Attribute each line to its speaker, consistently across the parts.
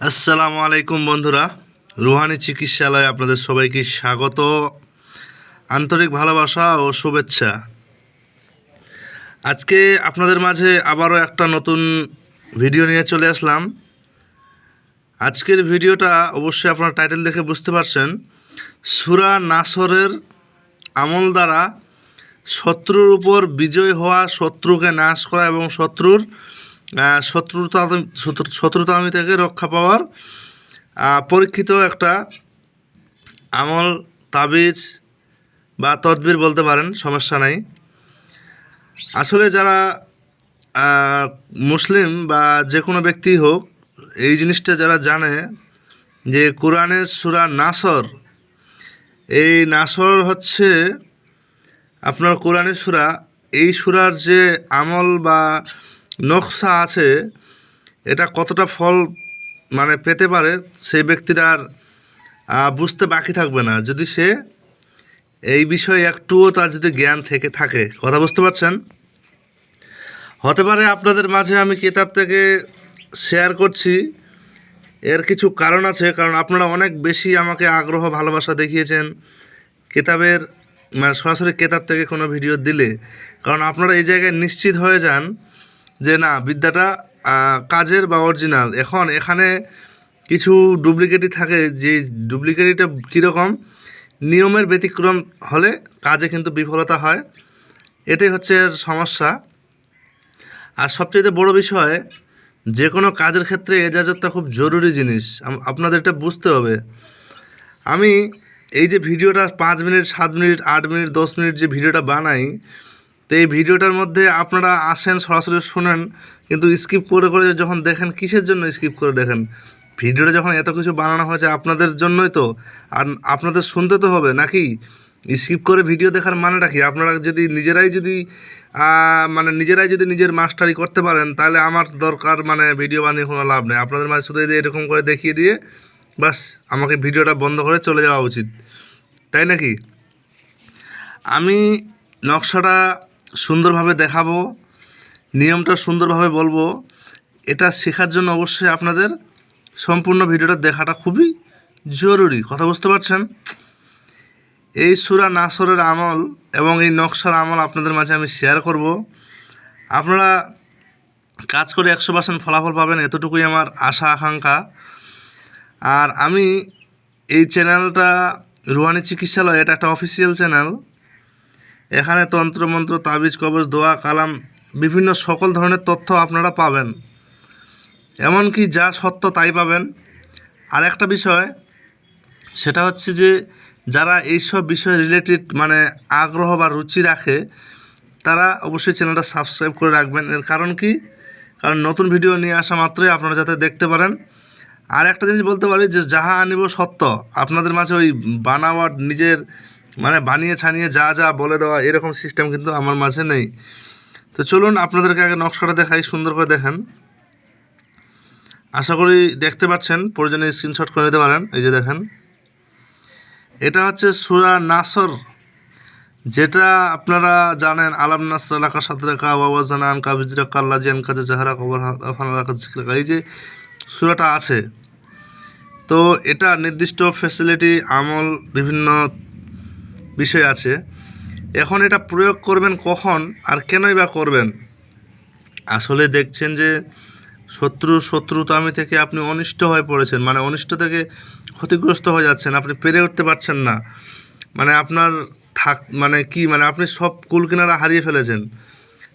Speaker 1: আসসালামু আলাইকুম বন্ধুরা। রুহানি চিকিৎসালয়ে আপনাদের সবাইকে স্বাগত। আন্তরিক ভালোবাসা ও শুভেচ্ছা। আজকে আপনাদের মাঝে আবারও একটা নতুন ভিডিও নিয়ে চলে আসলাম। আজকের ভিডিওটা অবশ্যই আপনারা টাইটেল দেখে বুঝতে পারছেন। সুরা নাসরের আমল দ্বারা শত্রুর উপর বিজয় হওয়া, শত্রুকে নাশ করা এবং শত্রুর শত্রুতা শত্রু- শত্রুতামি থেকে রক্ষা পাওয়ার পরীক্ষিত একটা আমল, তাবিজ বা তদবির বলতে পারেন, সমস্যা নাই। আসলে যারা মুসলিম বা যে কোনো ব্যক্তি হোক, এই জিনিসটা যারা জানে যে কোরআনের সুরা নাসর, এই নাসর হচ্ছে আপনার কোরআনের সুরা। এই সুরার যে আমল বা নকশা আছে, এটা কতটা ফল মানে পেতে পারে, সেই ব্যক্তির আর বুঝতে বাকি থাকবে না। যদি সে এই বিষয়ে একটুও তার যদি জ্ঞান থেকে থাকে, কথা বুঝতে পারছেন? হতে পারে আপনাদের মাঝে আমি কিতাব থেকে শেয়ার করছি। এর কিছু কারণ আছে, কারণ আপনারা অনেক বেশি আমাকে আগ্রহ, ভালোবাসা দেখিয়েছেন। কিতাবের মানে সরাসরি কেতাব থেকে কোনো ভিডিও দিলে। কারণ আপনারা এই জায়গায় নিশ্চিত হয়ে যান যে না, বিদ্যাটা কাজের বা অরিজিনাল এখন এখানে কিছু ডুপ্লিকেটই থাকে, যে ডুপ্লিকেটিটা কীরকম, নিয়মের ব্যতিক্রম হলে কাজে কিন্তু বিফলতা হয়। এটাই হচ্ছে সমস্যা। আর সবচেয়ে বড় বিষয় যে কোনো কাজের ক্ষেত্রে এজাজতটা খুব জরুরি জিনিস। আপনাদের এটা বুঝতে হবে। আমি এই যে ভিডিওটা পাঁচ মিনিট, সাত মিনিট, আট মিনিট, দশ মিনিট যে ভিডিওটা বানাই তো এই ভিডিওটার মধ্যে আপনারা আসেন, সরাসরি শুনেন, কিন্তু স্কিপ করে করে যখন দেখেন, কিসের জন্য স্কিপ করে দেখেন? ভিডিওটা যখন এত কিছু বানানো হয়েছে আপনাদের জন্যই তো, আর আপনাদের শুনতে তো হবে নাকি? স্কিপ করে ভিডিও দেখার মানেটা কি? আপনারা যদি নিজেরাই যদি মানে নিজেরাই যদি নিজের মাস্টারি করতে পারেন, তাহলে আমার দরকার মানে ভিডিও বানিয়ে কোনো লাভ নেই। আপনাদের মাঝে শুধু এরকম করে দেখিয়ে দিয়ে বাস আমাকে ভিডিওটা বন্ধ করে চলে যাওয়া উচিত। তাই নাকি? আমি নকশাটা সুন্দরভাবে দেখাবো, নিয়মটা সুন্দরভাবে বলব। এটা শেখার জন্য অবশ্যই আপনাদের সম্পূর্ণ ভিডিওটা দেখাটা খুবই জরুরি, কথা বুঝতে পারছেন? এই সুরা নাসরের আমল এবং এই নকশার আমল আপনাদের মাঝে আমি শেয়ার করব। আপনারা কাজ করে একশো পার্সেন্ট ফলাফল পাবেন, এতটুকুই আমার আশা, আকাঙ্ক্ষা। আর আমি এই চ্যানেলটা রুহানি চিকিৎসালয়, এটা একটা অফিসিয়াল চ্যানেল এখানে তন্ত্রমন্ত্র, তাবিজ, কবজ, দোয়া, কালাম, বিভিন্ন সকল ধরনের তথ্য আপনারা পাবেন। এমনকি যা সত্য তাই পাবেন। আর একটা বিষয়, সেটা হচ্ছে যে যারা এইসব বিষয় রিলেটেড মানে আগ্রহ বা রুচি রাখে, তারা অবশ্যই চ্যানেলটা সাবস্ক্রাইব করে রাখবেন। এর কারণ কি? কারণ নতুন ভিডিও নিয়ে আসা মাত্রই আপনারা যাতে দেখতে পারেন। আর একটা জিনিস বলতে পারি যে, যাহা আনিব সত্য, আপনাদের মাঝে ওই বানাওয়া নিজের মানে বানিয়ে ছানিয়ে যা যা বলে দেওয়া, এরকম সিস্টেম কিন্তু আমার মাঝে নেই। তো চলুন আপনাদেরকে আগে নকশাটা দেখাই, সুন্দর করে দেখেন। আশা করি দেখতে পাচ্ছেন, প্রয়োজনে স্ক্রিনশট করে নিতে পারেন। এই যে দেখেন। এটা হচ্ছে সুরা নাসর, যেটা আপনারা জানেন, আলাম নাসর সাত রেখা বাবা জানান কাবিজ রেখা আল্লাহ জিয়ান কাজে জাহারা, কবর রাখা এই যে সুরাটা আছে, তো এটা নির্দিষ্ট ফ্যাসিলিটি আমল, বিভিন্ন বিষয় আছে। এখন এটা প্রয়োগ করবেন কখন আর কেনই বা করবেন? আসলে দেখছেন যে শত্রু শত্রুতামি থেকে আপনি অনিষ্ট হয়ে পড়েছেন মানে অনিষ্ট থেকে ক্ষতিগ্রস্ত হয়ে যাচ্ছেন, আপনি পেরে উঠতে পারছেন না। মানে আপনার থাক মানে কি মানে আপনি সব কুলকিনারা হারিয়ে ফেলেছেন।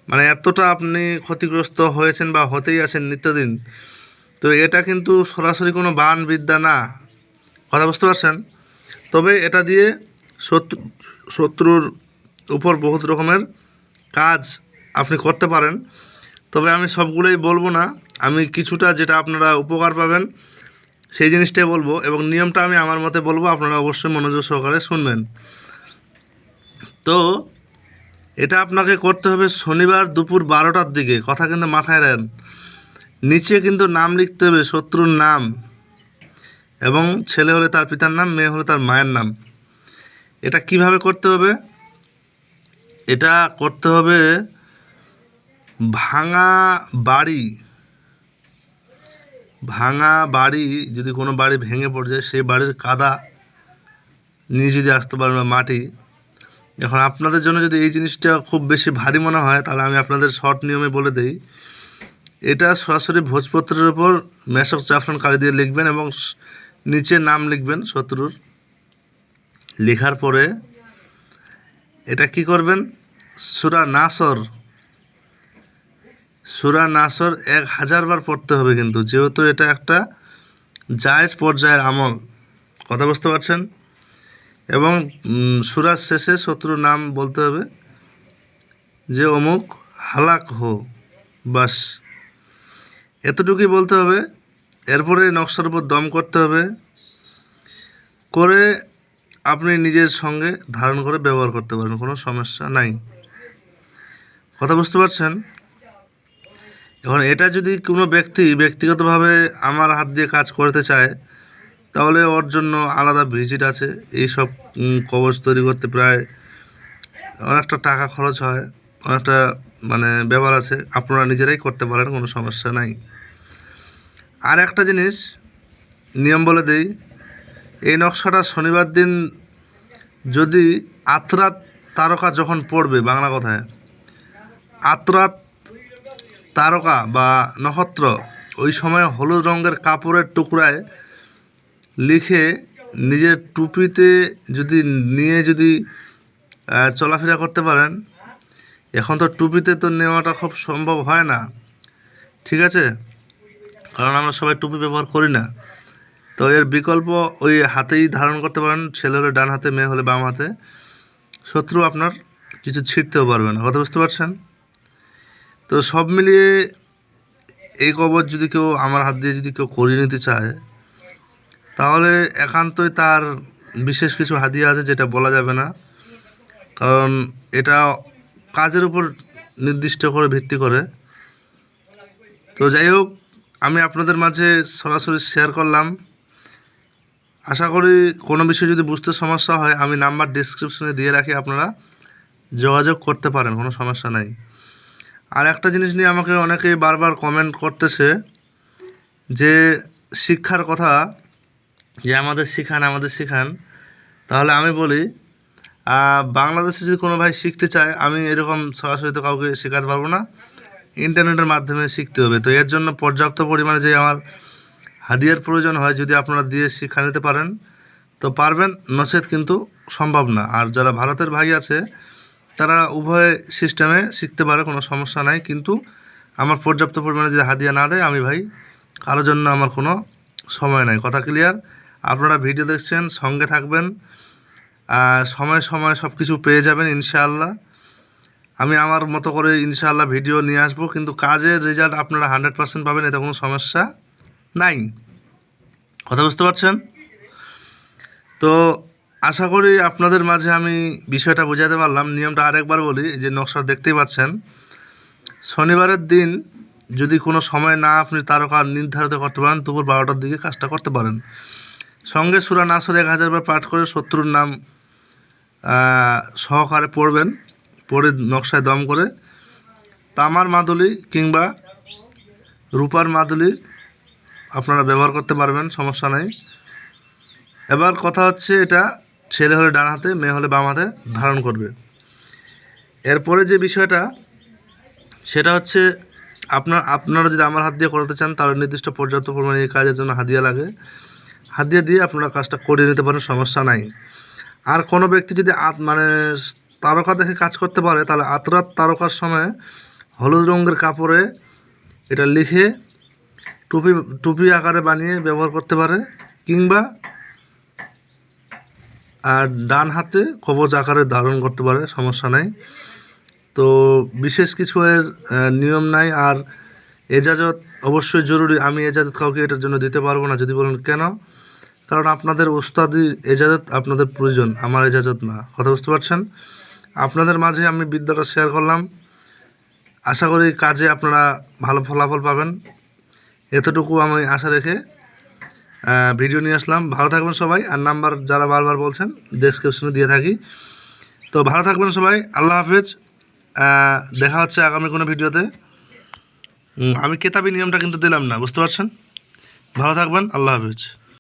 Speaker 1: মানে এতটা আপনি ক্ষতিগ্রস্ত হয়েছেন বা হতেই আছেন নিত্যদিন। তো এটা কিন্তু সরাসরি কোনো বান বিদ্যা না। কথা বুঝতে পারছেন? তবে এটা দিয়ে শত্রুর উপর বহুত রকমের কাজ আপনি করতে পারেন। তবে আমি সবগুলোই বলব না। আমি কিছুটা যেটা আপনারা উপকার পাবেন, সেই জিনিসটাই বলব এবং নিয়মটা আমি আমার মতে বলব, আপনারা অবশ্যই মনোযোগ সহকারে শুনবেন। তো, এটা আপনাকে করতে হবে শনিবার দুপুর বারোটার দিকে। কথা কিন্তু মাথায় রাখেন। নিচে কিন্তু নাম লিখতে হবে শত্রুর নাম এবং ছেলে হলে তার পিতার নাম, মেয়ে হলে তার মায়ের নাম। এটা কীভাবে করতে হবে? এটা করতে হবে ভাঙা বাড়ি। ভাঙা বাড়ি যদি কোনো বাড়ি ভেঙে পড়ে যায়, সেই বাড়ির কাদা নিয়ে যদি আসতে পারেন বা মাটি। এখন আপনাদের জন্য যদি এই জিনিসটা খুব বেশি ভারী মনে হয়, তাহলে আমি আপনাদের শর্ট নিয়মে বলে দেই। এটা সরাসরি ভোজপত্রের ওপর মেশক জাফরান কালি দিয়ে লিখবেন এবং নিচে নাম লিখবেন শত্রুর। লেখার পরে এটা কি করবেন? সুরা নাসর। সুরা নাসর এক হাজার বার পড়তে হবে কিন্তু, যেহেতু এটা একটা জায়েজ পর্যায়ের আমল, কথা বুঝতে পারছেন? এবং সুরার শেষে শত্রুর নাম বলতে হবে যে অমুক হালাক হো, বাস। এতটুকুই বলতে হবে। এরপরে নকশার উপর দম করতে হবে। করে আপনি নিজের সঙ্গে ধারণ করে ব্যবহার করতে পারেন কোনো সমস্যা নাই। কথা বুঝতে পারছেন? এখন এটা যদি কোনো ব্যক্তি ব্যক্তিগতভাবে আমার হাত দিয়ে কাজ করতে চায় তাহলে ওর জন্য আলাদা ভিজিট আছে। এইসব উম, কবচ তৈরি করতে প্রায় অনেকটা টাকা খরচ হয় অনেকটা মানে ব্যাপার আছে। আপনারা নিজেরাই করতে পারেন কোনো সমস্যা নাই। আর একটা জিনিস নিয়ম বলে দেই এই নকশাটা শনিবার দিন যদি আত্রাত তারকা যখন পড়বে, বাংলা কথায়, আত্রাত তারকা বা নক্ষত্র ওই সময় হলুদ রঙের কাপড়ের টুকরায় লিখে নিজের টুপিতে যদি নিয়ে যদি চলাফেরা করতে পারেন, এখন তো টুপিতে তো নেওয়াটা খুব সম্ভব হয় না। ঠিক আছে? কারণ আমরা সবাই টুপি ব্যবহার করি না। তো এর বিকল্প ওই হাতেই ধারণ করতে পারেন, ছেলে হলে ডান হাতে, মেয়ে হলে বাম হাতে। শত্রু আপনার কিছু ছিটতেও পারবে না, কথা বুঝতে পারছেন? তো সব মিলিয়ে এই কবচ যদি কেউ আমার হাত দিয়ে যদি কেউ করিয়ে নিতে চায়, তাহলে একান্তই তার বিশেষ কিছু হাদিয়া আছে যেটা বলা যাবে না। কারণ এটা কাজের উপর নির্দিষ্ট করে, ভিত্তি করে। তো যাই হোক, আমি আপনাদের মাঝে সরাসরি শেয়ার করলাম। আশা করি কোনো বিষয়ে যদি বুঝতে সমস্যা হয়, আমি নাম্বার ডিসক্রিপশনে দিয়ে রাখি, আপনারা যোগাযোগ করতে পারেন, কোনো সমস্যা নাই। আর একটা জিনিস নিয়ে আমাকে অনেকে বারবার কমেন্ট করতেছে, যে শিক্ষার কথা, যে আমাদের শিখান আমাদের শিখান, তাহলে আমি বলি বাংলাদেশে যদি কোনো ভাই শিখতে চায়, আমি এরকম সরাসরি তো কাউকে শেখাতে পারব না ইন্টারনেটের মাধ্যমে শিখতে হবে। তো এর জন্য পর্যাপ্ত পরিমাণে যে আমার হাদিয়ার প্রয়োজন হয় যদি আপনারা দিয়ে শিক্ষা নিতে পারেন, তো পারবেন নচেত কিন্তু সম্ভব না। আর যারা ভারতের ভাই আছে, তারা উভয় সিস্টেমে শিখতে পারে, কোনো সমস্যা নাই। কিন্তু আমার পর্যাপ্ত পরিমাণে যদি হাদিয়া না দেয়, আমি ভাই, কারোর জন্য আমার কোনো সময় নাই। কথা ক্লিয়ার আপনারা ভিডিও দেখছেন, সঙ্গে থাকবেন সময় সময় সব কিছু পেয়ে যাবেন, ইনশাআল্লাহ। আমি আমার মতো করে ইনশাআল্লাহ ভিডিও নিয়ে আসব, কিন্তু কাজের রেজাল্ট আপনারা হান্ড্রেড পার্সেন্ট পাবেন এতে কোনো সমস্যা নাই কথা বুঝতে পারছেন? তো আশা করি আপনাদের মাঝে আমি বিষয়টা বোঝাতে পারলাম। নিয়মটা আরেকবার বলি যে নকশা দেখতেই পাচ্ছেন। শনিবারের দিন যদি কোনো সময় না আপনি তারকা নির্ধারিত করতে পারেন, দুপুর বারোটার দিকে কাজটা করতে পারেন। সঙ্গে সুরা নাসর এক হাজারবার পাঠ করে শত্রুর নাম সহকারে পড়বেন। পড়ে নকশায় দম করে তামার মাদুলি কিংবা রূপার মাদুলি আপনারা ব্যবহার করতে পারবেন, সমস্যা নেই। এবার কথা হচ্ছে এটা, ছেলে হলে ডান হাতে, মেয়ে হলে বাম হাতে ধারণ করবে। এরপরে যে বিষয়টা, সেটা হচ্ছে আপনার, আপনারা যদি আমার হাত দিয়ে করাতে চান, তাহলে নির্দিষ্ট পর্যাপ্ত পরিমাণে এই কাজের জন্য হাদিয়া লাগে। হাদিয়া দিয়ে আপনারা কাজটা করিয়ে নিতে পারেন, সমস্যা নাই। আর কোনো ব্যক্তি যদি আত মানে তারকা দেখে কাজ করতে পারে, তাহলে আতরাত তারকার সময় হলুদ রঙের কাপড়ে এটা লিখে টুপি টুপি আকারে বানিয়ে ব্যবহার করতে পারে, কিংবা, আর ডান হাতে কবচ আকারে ধারণ করতে পারে, সমস্যা নাই। তো বিশেষ কিছু এর নিয়ম নাই, আর এজাজত অবশ্যই জরুরি। আমি এজাজত কাউকে এটার জন্য দিতে পারব না, যদি বলেন কেন? কারণ আপনাদের ওস্তাদি এজাজত আপনাদের প্রয়োজন, আমার এজাজত না। কথা বুঝতে পারছেন? আপনাদের মাঝে আমি বিদ্যাটা শেয়ার করলাম। আশা করি কাজে আপনারা ভালো ফলাফল পাবেন। এতটুকু আমি আশা রেখে ভিডিও নিয়ে আসলাম। ভালো থাকবেন সবাই। আর নাম্বার যারা বারবার বলছেন ডেসক্রিপশনে দিয়ে থাকি। তো ভালো থাকবেন সবাই। আল্লাহ হাফেজ। দেখা হচ্ছে আগামী কোনো ভিডিওতে। আমি কেতাবি নিয়মটা কিন্তু দিলাম না, বুঝতে পারছেন? ভালো থাকবেন। আল্লাহ হাফিজ।